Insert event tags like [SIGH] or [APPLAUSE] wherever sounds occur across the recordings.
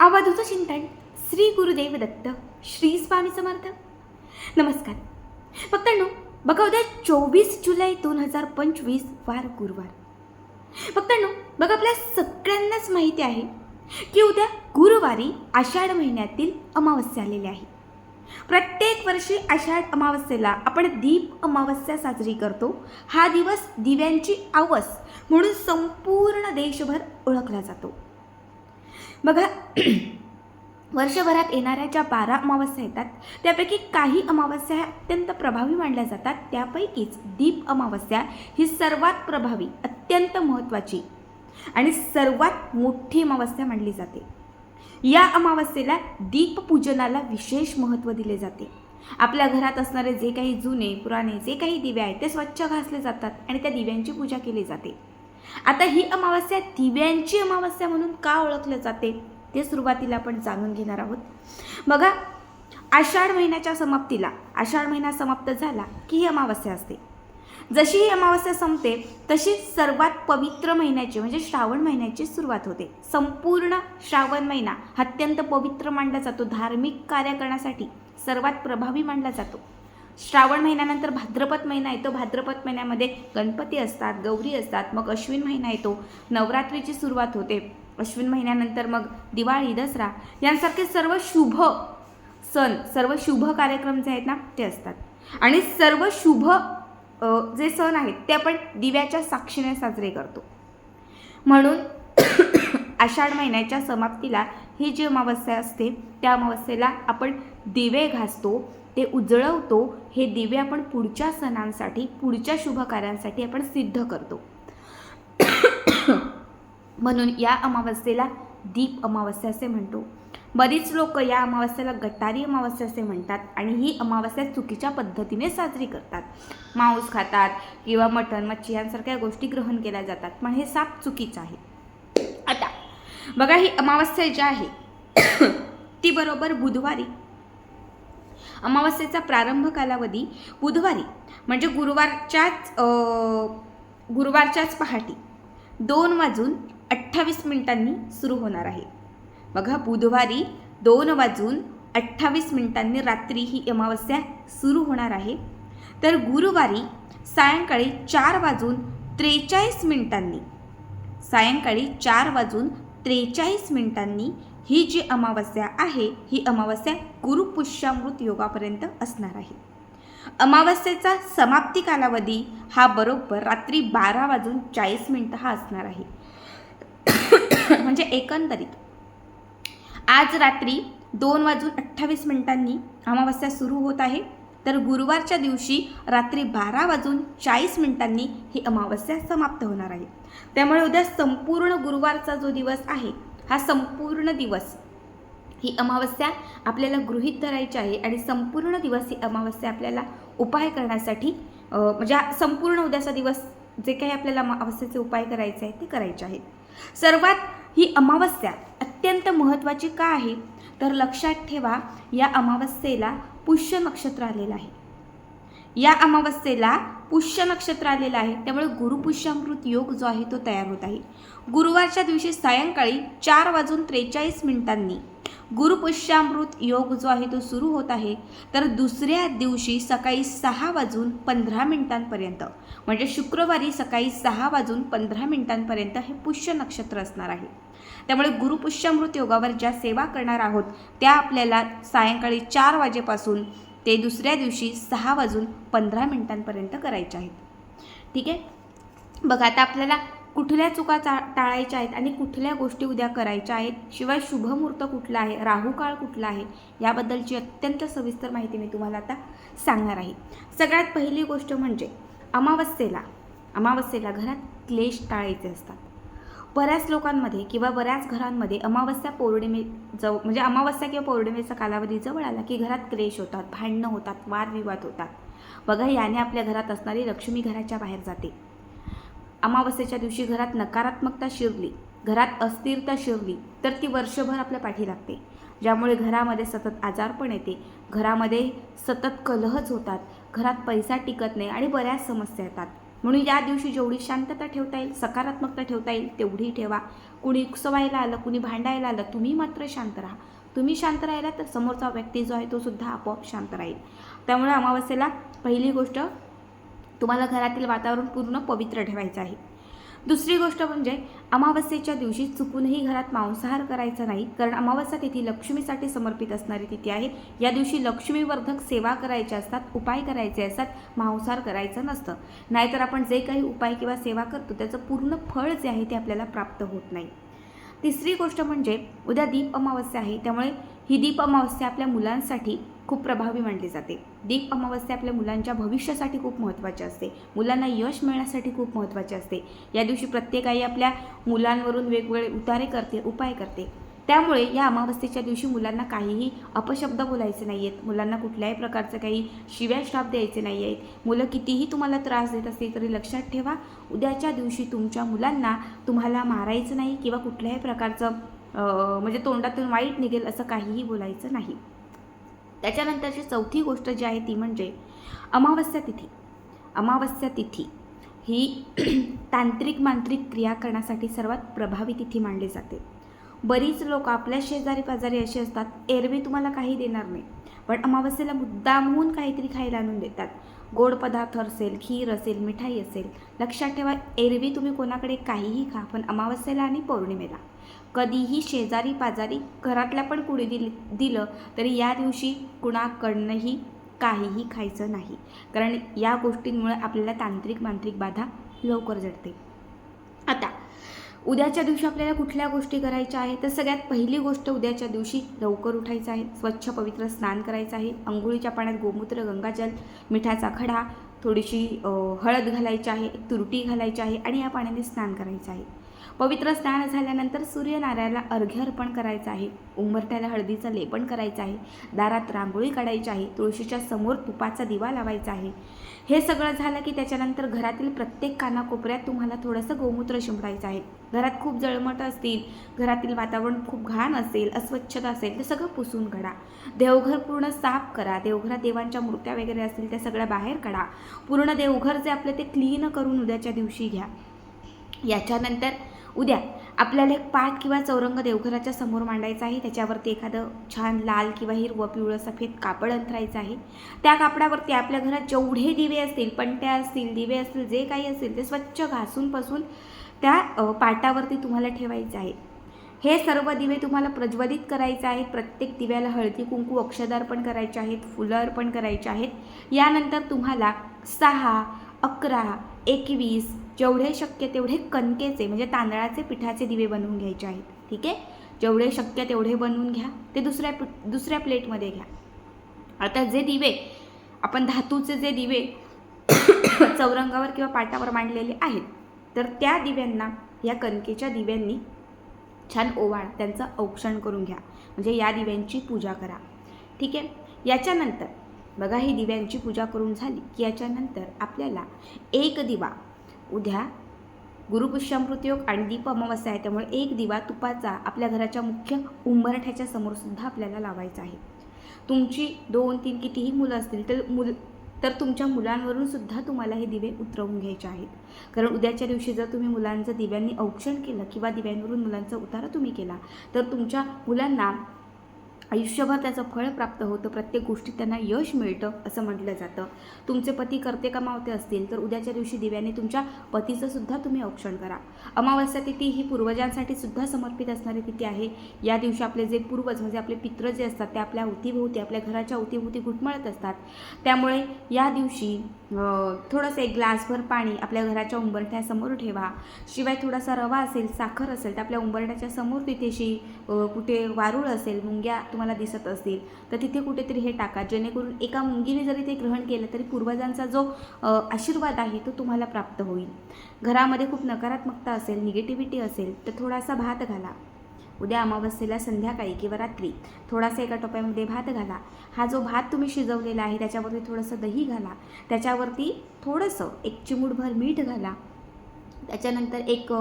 आवाजूचं चिंतन श्री गुरुदेव दत्त श्री स्वामी समर्थ. नमस्कार. भक्तांनो बघा उद्या चोवीस जुलै दोन हजार पंचवीस वार गुरुवार. भक्तांनो बघा आपल्या सगळ्यांनाच माहिती आहे की उद्या गुरुवारी आषाढ महिन्यातील अमावस्या आलेली आहे. प्रत्येक वर्षी आषाढ अमावस्येला आपण दीप अमावस्या साजरी करतो. हा दिवस दिव्यांची आवस म्हणून संपूर्ण देशभर ओळखला जातो. बघा [CLEARS THROAT] वर्षभरात येणाऱ्या ज्या बारा अमावस्या येतात त्यापैकी काही अमावस्या ह्या अत्यंत प्रभावी मानल्या जातात. त्यापैकीच दीप अमावस्या ही सर्वात प्रभावी अत्यंत महत्त्वाची आणि सर्वात मोठी अमावस्या मानली जाते. या अमावस्येला दीपपूजनाला विशेष महत्त्व दिले जाते. आपल्या घरात असणारे जे काही जुने पुराणे जे काही दिवे आहेत ते स्वच्छ घासले जातात आणि त्या दिव्यांची पूजा केली जाते. आता ही अमावस्या दिव्यांची अमावस्या म्हणून का ओळखले जाते? ते सुरुवातीला आपण जाणून घेणार आहोत. बघा आषाढ महिन्याच्या समाप्तीला आषाढ महिना समाप्त झाला की ही अमावस्या असते. जशी ही अमावस्या संपते तशी सर्वात पवित्र महिन्याची म्हणजे श्रावण महिन्याची सुरुवात होते. संपूर्ण श्रावण महिना अत्यंत पवित्र मानला जातो. धार्मिक कार्य करण्यासाठी सर्वात प्रभावी मानला जातो. श्रावण महिन्यानंतर भाद्रपद महिना येतो. भाद्रपद महिन्यामध्ये गणपती असतात गौरी असतात मग अश्विन महिना येतो नवरात्रीची सुरुवात होते. अश्विन महिन्यानंतर मग दिवाळी दसरा यांसारखे सर्व शुभ सण सर्व शुभ कार्यक्रम जे आहेत ना ते असतात. आणि सर्व शुभ जे सण आहेत ते आपण दिव्याच्या साक्षीने साजरे करतो. म्हणून [COUGHS] आषाढ महिन्याच्या समाप्तीला ही जी अमावस्या असते त्या अमावस्येला आपण दिवे घासतो. ते उजळवतो हे दिवे आपण पुढच्या सणांसाठी पुढच्या शुभकार्यांसाठी आपण सिद्ध करतो. म्हणून या अमावस्येला दीप अमावस्या असे म्हणतो. बरीच लोक या अमावस्येला गटारी अमावस्या असे म्हणतात आणि ही अमावस्या चुकीच्या पद्धतीने साजरी करतात. मांस खातात किंवा मटण मच्छी यांसारख्या गोष्टी ग्रहण केल्या जातात पण हे साप चुकीचं आहे. आता बघा ही अमावस्या जी आहे ती बरोबर बुधवारी अमावस्येचा प्रारंभ कालावधी बुधवारी म्हणजे गुरुवारच्याच गुरुवारच्याच पहाटी दोन वाजून अठ्ठावीस मिनिटांनी सुरू होणार आहे. बघा बुधवारी दोन वाजून अठ्ठावीस मिनिटांनी रात्री ही अमावस्या सुरू होणार आहे. तर गुरुवारी सायंकाळी चार वाजून त्रेचाळीस मिनिटांनी सायंकाळी चार वाजून त्रेचाळीस मिनिटांनी ही जी अमावस्या आहे ही अमावस्या गुरुपुष्यामृत योगापर्यंत असणार आहे. अमावस्येचा समाप्ती कालावधी हा बरोबर रात्री बारा वाजून चाळीस मिनटं हा असणार आहे. [COUGHS] म्हणजे एकंदरीत आज रात्री दोन वाजून अठ्ठावीस मिनिटांनी अमावस्या सुरू होत आहे. तर गुरुवारच्या दिवशी रात्री बारा वाजून चाळीस मिनिटांनी ही अमावस्या समाप्त होणार आहे. त्यामुळे उद्या संपूर्ण गुरुवारचा जो दिवस आहे हा संपूर्ण दिवस ही अमावस्या आपल्याला गृहीत धरायची आहे आणि संपूर्ण दिवस ही अमावस्या आपल्याला उपाय करण्यासाठी म्हणजे संपूर्ण उद्याचा दिवस जे काही आपल्याला अमावस्येचे उपाय करायचे आहेत ते करायचे आहेत. सर्वात ही अमावस्या अत्यंत महत्त्वाची का आहे? तर लक्षात ठेवा या अमावस्येला पुष्य नक्षत्र आलेलं आहे. या अमावस्येला पुष्य नक्षत्र आलेलं आहे. त्यामुळे गुरुपुष्यामृत योग जो आहे तो तयार होत आहे. गुरुवारच्या दिवशी सायंकाळी चार वाजून त्रेचाळीस मिनिटांनी गुरुपुष्यामृत योग जो आहे तो सुरू होत आहे. तर दुसऱ्या दिवशी सकाळी सहा वाजून पंधरा मिनिटांपर्यंत म्हणजे शुक्रवारी सकाळी सहा वाजून पंधरा मिनिटांपर्यंत हे पुष्य नक्षत्र असणार आहे. त्यामुळे गुरुपुष्यामृत योगावर ज्या सेवा करणार आहोत त्या आपल्याला सायंकाळी चार वाजेपासून ते दुसऱ्या दिवशी सहा वाजून पंधरा मिनिटांपर्यंत करायचे आहेत. ठीक आहे? बघा आता आपल्याला कुठल्या चुका चा टाळायच्या आहेत आणि कुठल्या गोष्टी उद्या करायच्या आहेत? शिवाय शुभमुहूर्त कुठला आहे? राहुकाळ कुठला आहे? याबद्दलची अत्यंत सविस्तर माहिती मी तुम्हाला आता सांगणार आहे. सगळ्यात पहिली गोष्ट म्हणजे अमावस्येला अमावस्येला घरात क्लेश टाळायचे असतात. बऱ्याच लोकांमध्ये किंवा बऱ्याच घरांमध्ये अमावस्या पौर्णिमे जव म्हणजे अमावस्या किंवा पौर्णिमेचा कालावधी जवळ आला की घरात क्लेश होतात भांडणं होतात वादविवाद होतात. बघा याने आपल्या घरात असणारी लक्ष्मी घराच्या बाहेर जाते. अमावस्येच्या दिवशी घरात नकारात्मकता शिरली घरात अस्थिरता शिरली तर ती वर्षभर आपल्या पाठी लागते ज्यामुळे घरामध्ये सतत आजारपण येते घरामध्ये सतत कलहच होतात घरात पैसा टिकत नाही आणि बऱ्याच समस्या येतात. म्हणून या दिवशी जेवढी शांतता ठेवता येईल सकारात्मकता ठेवता येईल तेवढी ठेवा. कुणी सवायला आलं कुणी भांडायला आलं तुम्ही मात्र शांत राहा. तुम्ही शांत राहिला तर समोरचा व्यक्ती जो आहे तो सुद्धा आपोआप शांत राहील. त्यामुळे अमावस्येला पहिली गोष्ट तुम्हाला घरातील वातावरण पूर्ण पवित्र ठेवायचं आहे. दुसरी गोष्ट म्हणजे अमावस्येच्या दिवशी चुकूनही घरात मांसाहार करायचा नाही कारण अमावस्या तिथी लक्ष्मीसाठी समर्पित असणारी तिथी आहे. या दिवशी लक्ष्मीवर्धक सेवा करायच्या असतात उपाय करायचे असतात मांसाहार करायचं नसतं. नाहीतर आपण जे काही उपाय किंवा सेवा करतो त्याचं पूर्ण फळ जे आहे ते आपल्याला प्राप्त होत नाही. तिसरी गोष्ट म्हणजे उद्या दीप अमावस्या आहे त्यामुळे ही दीप अमावस्या आपल्या मुलांसाठी खूप प्रभावी मानली जाते. दीप अमावस्या आपल्या मुलांच्या भविष्यासाठी खूप महत्त्वाची असते. मुलांना यश मिळण्यासाठी खूप महत्त्वाचे असते. या दिवशी प्रत्येक आई आपल्या मुलांवरून वेगवेगळे उतारे करते उपाय करते. त्यामुळे या अमावस्येच्या दिवशी मुलांना काहीही अपशब्द बोलायचे नाही आहेत मुलांना कुठल्याही प्रकारचं काही शिव्या श्राप द्यायचे नाही आहेत मुलं कितीही तुम्हाला त्रास देत असतील तरी लक्षात ठेवा उद्याच्या दिवशी तुमच्या मुलांना तुम्हाला मारायचं नाही किंवा कुठल्याही प्रकारचं म्हणजे तोंडातून वाईट निघेल असं काहीही बोलायचं नाही. त्याच्यानंतरची चौथी गोष्ट जी आहे ती म्हणजे अमावस्या तिथी. अमावस्या तिथी ही [CLEARS THROAT] तांत्रिक मांत्रिक क्रिया करण्यासाठी सर्वात प्रभावी तिथी मानली जाते. बरीच लोक आपल्या शेजारी पाजारी असे असतात एरवी तुम्हाला काही देणार नाही. पण अमावस्येला मुद्दामहून काहीतरी खायला आणून देतात. गोड पदार्थ असेल खीर असेल मिठाई असेल लक्षात ठेवा एरवी तुम्ही कोणाकडे काहीही खा पण अमावस्येला आणि पौर्णिमेला. कधीही शेजारी पाजारी घरातल्या पण कुणी दिल दिलं तरी या दिवशी कुणाकडनंही काहीही खायचं नाही. कारण या गोष्टींमुळे आपल्याला तांत्रिक मांत्रिक बाधा लवकर जडते. आता उद्याच्या दिवशी आपल्याला कुठल्या गोष्टी करायच्या आहेत? तर सगळ्यात पहिली गोष्ट उद्याच्या दिवशी लवकर उठायचं आहे. स्वच्छ पवित्र स्नान करायचं आहे. अंघोळीच्या पाण्यात गोमूत्र गंगाजल मिठाचा खडा थोडीशी हळद घालायची आहे तुरटी घालायची आहे आणि या पाण्याने स्नान करायचं आहे. पवित्र स्नान झाल्यानंतर सूर्यनारायणाला अर्घ्य अर्पण करायचं आहे. उंबरट्याला हळदीचं लेपन करायचं आहे. दारात रांगोळी काढायची आहे. तुळशीच्या समोर तुपाचा दिवा लावायचा आहे. हे सगळं झालं की त्याच्यानंतर घरातील प्रत्येक कानाकोपऱ्यात तुम्हाला थोडंसं गोमूत्र शिंपडायचं आहे. घरात खूप जळमट असतील घरातील वातावरण खूप घाण असेल अस्वच्छता असेल ते सगळं पुसून काढा. देवघर पूर्ण साफ करा. देवघरात देवांच्या मूर्त्या वगैरे असतील त्या सगळ्या बाहेर काढा. पूर्ण देवघर जे आपले ते क्लीन करून उद्याच्या दिवशी घ्या. याच्यानंतर उद्या आपल्याला एक पाट किंवा चौरंग देवघराच्या समोर मांडायचा आहे. त्याच्यावरती एखादं छान लाल किंवा हिरवं पिवळं सफेद कापड अंथरायचं आहे. त्या कापडावरती आपल्या घरात जेवढे दिवे असतील पणट्या असतील दिवे असतील जे काही असतील ते स्वच्छ घासून पासून त्या पाटावरती तुम्हाला ठेवायचं आहे. हे सर्व दिवे तुम्हाला प्रज्वलित करायचे आहेत. प्रत्येक दिव्याला हळदी कुंकू अक्षदार्पण करायचे आहेत फुलं अर्पण करायचे आहेत. यानंतर तुम्हाला सहा अकरा एकवीस जेवढे शक्य तेवढे कणकेचे म्हणजे तांदळाचे पिठाचे दिवे बनवून घ्यायचे आहेत. ठीक आहे? जेवढे शक्य तेवढे बनवून घ्या. ते दुसऱ्या पि- दुसऱ्या प्लेटमध्ये घ्या. आता जे दिवे आपण धातूचे जे दिवे [COUGHS] चौरंगावर किंवा पाटावर मांडलेले आहेत तर त्या दिव्यांना या कणकेच्या दिव्यांनी छान ओवाळ त्यांचं औक्षण करून घ्या. म्हणजे या दिव्यांची पूजा करा. ठीक आहे? याच्यानंतर बघा ही दिव्यांची पूजा करून झाली की याच्यानंतर आपल्याला एक दिवा उद्या गुरुपुष्यामृतयोग आणि दीप अमावस्या आहे त्यामुळे एक दिवा तुपाचा आपल्या घराच्या मुख्य उंबरठ्याच्या समोरसुद्धा आपल्याला लावायचा आहे. तुमची दोन तीन कितीही मुलं असतील तर मुल तर तुमच्या मुलांवरून सुद्धा तुम्हाला हे दिवे उतरवून घ्यायचे आहेत. कारण उद्याच्या दिवशी जर तुम्ही मुलांचं दिव्यांनी औक्षण केलं किंवा दिव्यांवरून मुलांचा उतारा तुम्ही केला तर तुमच्या मुलांना आयुष्यभर त्याचं फळ प्राप्त होतं प्रत्येक गोष्टीत त्यांना यश मिळतं असं म्हटलं जातं. तुमचे पती करते कमावते असतील तर उद्याच्या दिवशी दिव्याने तुमच्या पतीचं सुद्धा तुम्ही औक्षण करा. अमावस्या तिथी ही पूर्वजांसाठी सुद्धा समर्पित असणारी तिथी आहे. या दिवशी आपले जे पूर्वज म्हणजे आपले पित्र जे असतात ते आपल्या अवतीभोवती आपल्या घराच्या अवतीभोवती घुटमळत असतात. त्यामुळे या दिवशी थोडंसं एक ग्लासभर पाणी आपल्या घराच्या उंबरठ्यासमोर ठेवा. शिवाय थोडासा रवा असेल साखर असेल तर आपल्या उंबरठ्याच्या समोर तिथेशी कुठे वारूळ असेल मुंग्या तुम्हाला दिसत असतील. तर तिथे कुठेतरी हे टाका. जेणेकरून एका मुंगीने जरी ते ग्रहण केलं तरी पूर्वजांचा जो आशीर्वाद आहे तो तुम्हाला प्राप्त होईल. घरामध्ये खूप नकारात्मकता असेल निगेटिव्हिटी असेल तर थोडासा भात घाला. उद्या अमावस्येला संध्याकाळी किंवा रात्री थोडासा एका टोप्यामध्ये भात घाला. हा जो भात तुम्ही शिजवलेला आहे त्याच्यावरती थोडंसं दही घाला. त्याच्यावरती थोडंसं एक चिमूटभर मीठ घाला. त्याच्यानंतर एक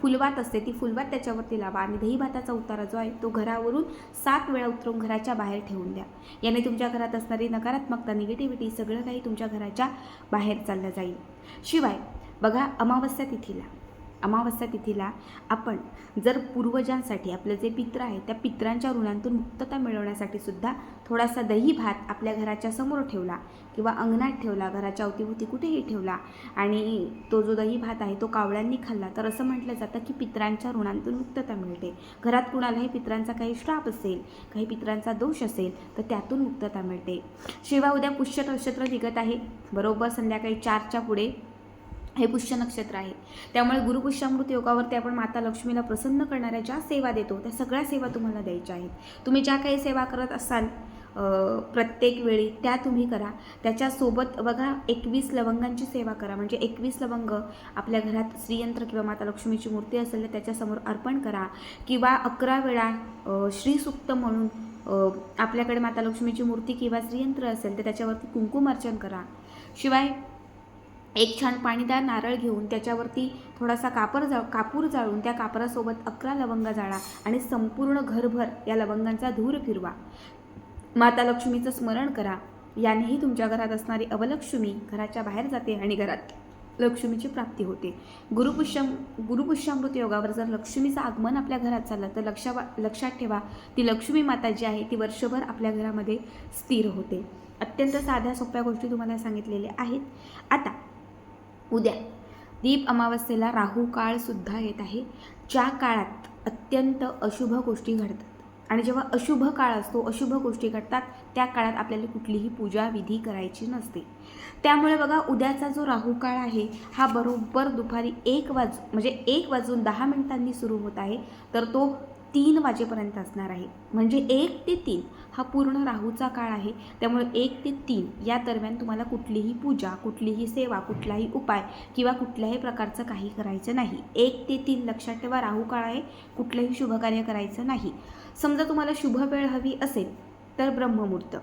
फुलवात असते. ती फुलवात त्याच्यावरती लावा. आणि दही भाताचा उतारा जो आहे तो घरावरून सात वेळा उतरून घराच्या बाहेर ठेवून द्या. याने तुमच्या घरात असणारी नकारात्मकता निगेटिव्हिटी सगळं काही तुमच्या घराच्या बाहेर चाललं जाईल. शिवाय बघा अमावस्या तिथीला. अमावस्या तिथीला आपण जर पूर्वजांसाठी आपले जे पित्र आहेत त्या पित्रांच्या ऋणांतून मुक्तता मिळवण्यासाठी सुद्धा थोडासा दही भात आपल्या घराच्या समोर ठेवला किंवा अंगणात ठेवला घराच्या अवतीभोवती कुठेही ठेवला आणि तो जो दही भात आहे तो कावळ्यांनी खाल्ला तर असं म्हटलं जातं की पित्रांच्या ऋणांतून मुक्तता मिळते. घरात कुणालाही पित्रांचा काही श्राप असेल काही पित्रांचा दोष असेल तर त्यातून मुक्तता मिळते. शिवाय उद्या पुष्य नक्षत्र निघत आहे. बरोबर संध्याकाळी चारच्या पुढे हे पुष्य नक्षत्र आहे. त्यामुळे गुरुपुष्यामृत योगावरती आपण माता लक्ष्मीला प्रसन्न करणाऱ्या ज्या सेवा देतो त्या सगळ्या सेवा तुम्हाला द्यायच्या आहेत. तुम्ही ज्या काही सेवा करत असाल प्रत्येक वेळी त्या तुम्ही करा. त्याच्यासोबत बघा एकवीस लवंगांची सेवा करा. म्हणजे एकवीस लवंग आपल्या घरात श्रीयंत्र किंवा माता लक्ष्मीची मूर्ती असेल तर त्याच्यासमोर अर्पण करा. किंवा अकरा वेळा श्रीसूक्त श्रीसुक्त म्हणून आपल्याकडे माता लक्ष्मीची मूर्ती किंवा श्रीयंत्र असेल तर त्याच्यावरती कुंकुमार्चन करा. शिवाय एक छान पाणीदार नारळ घेऊन त्याच्यावरती थोडासा कापर जा कापूर जाळून त्या कापरासोबत अकरा लवंगा जाळा आणि संपूर्ण घरभर या लवंगांचा धूर फिरवा. माता लक्ष्मीचं स्मरण करा. यानेही तुमच्या घरात असणारी अवलक्ष्मी घराच्या बाहेर जाते आणि घरात लक्ष्मीची प्राप्ती होते. गुरुपुष्यम गुरुपुष्यामृत योगावर जर लक्ष्मीचं आगमन आपल्या घरात झालं तर लक्षा लक्षात ठेवा ती लक्ष्मी माता जी आहे ती वर्षभर आपल्या घरामध्ये स्थिर होते. अत्यंत साध्या सोप्या गोष्टी तुम्हाला सांगितलेल्या आहेत. आता उद्या. दीप अमावस्येला राहू काळसुद्धा येत आहे. ज्या काळात अत्यंत अशुभ गोष्टी घडतात आणि जेव्हा अशुभ काळ असतो अशुभ गोष्टी घडतात त्या काळात आपल्याला कुठलीही पूजा विधी करायची नसते. त्यामुळे बघा उद्याचा जो राहू काळ आहे हा बरोबर दुपारी एक वाज म्हणजे एक वाजून दहा मिनिटांनी सुरू होत आहे. तर तो तीन वाजेपर्यंत असणार आहे. म्हणजे एक ते तीन हा पूर्ण राहूचा काळ आहे. त्यामुळे एक ते तीन या दरम्यान तुम्हाला कुठलीही पूजा कुठलीही सेवा कुठलाही उपाय किंवा कुठल्याही प्रकारचं काही करायचं नाही. एक ते तीन लक्षात ठेवा राहू काळ आहे. कुठलंही शुभकार्य करायचं नाही. समजा तुम्हाला शुभ वेळ हवी असेल तर ब्रह्ममुहूर्त.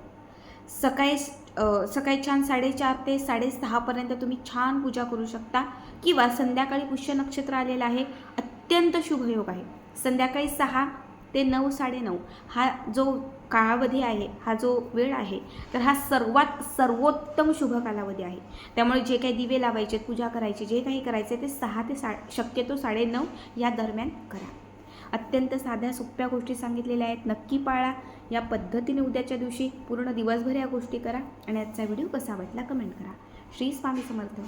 सकाळी सकाळी छान साडेचार ते साडेसहापर्यंत तुम्ही छान पूजा करू शकता किंवा संध्याकाळी पुष्य नक्षत्र आलेलं आहे. अत्यंत शुभयोग आहे. संध्याकाळी सहा ते नऊ साडेनऊ हा जो कालावधी आहे हा जो वेळ आहे तर हा सर्वात सर्वोत्तम शुभ कालावधी आहे. त्यामुळे जे काही दिवे लावायचे पूजा करायची जे काही करायचे ते सहा ते सा शक्यतो साडेनऊ या दरम्यान करा. अत्यंत साध्या सोप्या गोष्टी सांगितलेल्या आहेत. नक्की पाळा. या पद्धतीने उद्याच्या दिवशी पूर्ण दिवसभर या गोष्टी करा आणि आजचा व्हिडिओ कसा वाटला कमेंट करा. श्री स्वामी समर्थ.